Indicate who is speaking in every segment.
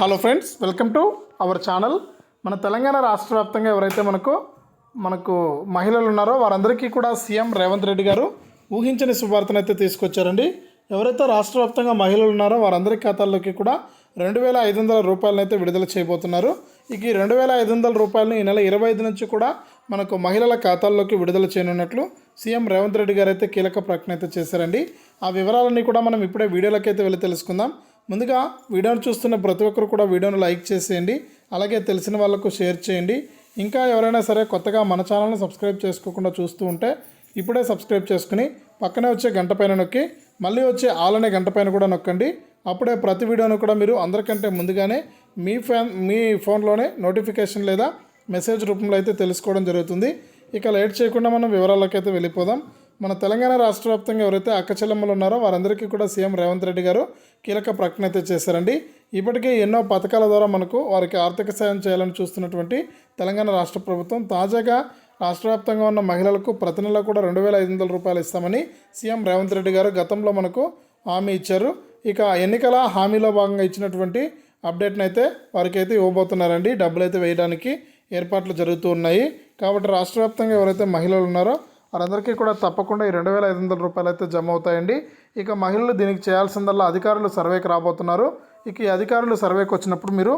Speaker 1: Hello friends welcome to our channel మన తెలంగాణ రాష్ట్ర వ్యాప్తంగా ఎవరైతే మనకు మనకు మహిళలు ఉన్నారో వారందరికీ కూడా సీఎం రేవంత్ రెడ్డి గారు ఊహించని శుభార్తను అయితే తీసుకొచ్చారండి. ఎవరైతే రాష్ట్ర వ్యాప్తంగా మహిళలు ఉన్నారో వారందరి ఖాతాల్లోకి కూడా రెండు వేల ఐదు వందల రూపాయలను అయితే విడుదల చేయబోతున్నారు. ఇక ఈ రెండు వేల ఐదు వందల రూపాయలను ఈ నెల ఇరవై ఐదు నుంచి కూడా మనకు మహిళల ఖాతాల్లోకి విడుదల చేయనున్నట్లు సీఎం రేవంత్ రెడ్డి గారు అయితే కీలక ప్రకటన అయితే చేశారండి. ఆ వివరాలన్నీ కూడా మనం ఇప్పుడే వీడియోలోకి అయితే వెళ్ళి తెలుసుకుందాం. ముందుగా వీడియోను చూస్తున్న ప్రతి ఒక్కరు కూడా వీడియోను లైక్ చేసేయండి అలాగే తెలిసిన వాళ్ళకు షేర్ చేయండి. ఇంకా ఎవరైనా సరే కొత్తగా మన ఛానల్ని సబ్స్క్రైబ్ చేసుకోకుండా చూస్తూ ఉంటే ఇప్పుడే సబ్స్క్రైబ్ చేసుకుని పక్కనే వచ్చే గంట పైన నొక్కి మళ్ళీ వచ్చే ఆల్ అనే గంట పైన కూడా నొక్కండి. అప్పుడే ప్రతి వీడియోను కూడా మీరు అందరికంటే ముందుగానే మీ ఫ్యాన్ మీ ఫోన్లోనే నోటిఫికేషన్ లేదా మెసేజ్ రూపంలో అయితే తెలుసుకోవడం జరుగుతుంది. ఇక లేట్ చేయకుండా మనం వివరాలకైతే వెళ్ళిపోదాం. మన తెలంగాణ రాష్ట్ర వ్యాప్తంగా ఎవరైతే అక్కచెల్లెమ్మలు ఉన్నారో వారందరికీ కూడా సీఎం రేవంత్ రెడ్డి గారు కీలక ప్రకటన అయితే చేశారండి. ఇప్పటికే ఎన్నో పథకాల ద్వారా మనకు వారికి ఆర్థిక సాయం చేయాలని చూస్తున్నటువంటి తెలంగాణ రాష్ట్ర ప్రభుత్వం తాజాగా రాష్ట్ర వ్యాప్తంగా ఉన్న మహిళలకు ప్రతి నెల కూడా రెండు వేల ఐదు వందల రూపాయలు ఇస్తామని సీఎం రేవంత్ రెడ్డి గారు గతంలో మనకు హామీ ఇచ్చారు. ఇక ఎన్నికల హామీలో భాగంగా ఇచ్చినటువంటి అప్డేట్ని అయితే వారికి అయితే ఇవ్వబోతున్నారండి. డబ్బులు అయితే వేయడానికి ఏర్పాట్లు జరుగుతూ ఉన్నాయి. కాబట్టి రాష్ట్ర వ్యాప్తంగా ఎవరైతే మహిళలు ఉన్నారో వారందరికీ కూడా తప్పకుండా ఈ రెండు వేల ఐదు వందల రూపాయలు అయితే జమ అవుతాయండి ఇక మహిళలు దీనికి చేయాల్సిందల్లా అధికారులు సర్వేకి రాబోతున్నారు. ఇక ఈ అధికారులు సర్వేకి వచ్చినప్పుడు మీరు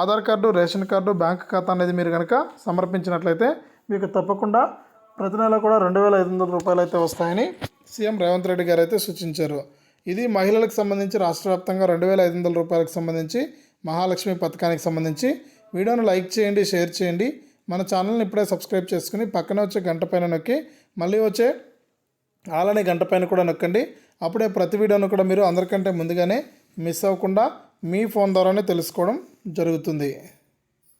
Speaker 1: Aadhaar card ration card bank ఖాతా అనేది మీరు కనుక సమర్పించినట్లయితే మీకు తప్పకుండా ప్రతి నెల కూడా రెండు వేల ఐదు వందల రూపాయలు అయితే వస్తాయని సీఎం రేవంత్ రెడ్డి గారు అయితే సూచించారు. ఇది మహిళలకు సంబంధించి రాష్ట్ర వ్యాప్తంగా రెండు వేల ఐదు వందల రూపాయలకు సంబంధించి మహాలక్ష్మి పథకానికి సంబంధించి. వీడియోను లైక్ చేయండి షేర్ చేయండి. మన ఛానల్ని ఇప్పుడే సబ్స్క్రైబ్ చేసుకుని పక్కన వచ్చే గంట పైన నొక్కి మళ్ళీ వచ్చే అలానే గంట పైన కూడా నొక్కండి. అప్పుడే ప్రతి వీడియోను కూడా మీరు అందరికంటే ముందుగానే మిస్ అవ్వకుండా మీ ఫోన్ ద్వారానే తెలుసుకోవడం జరుగుతుంది.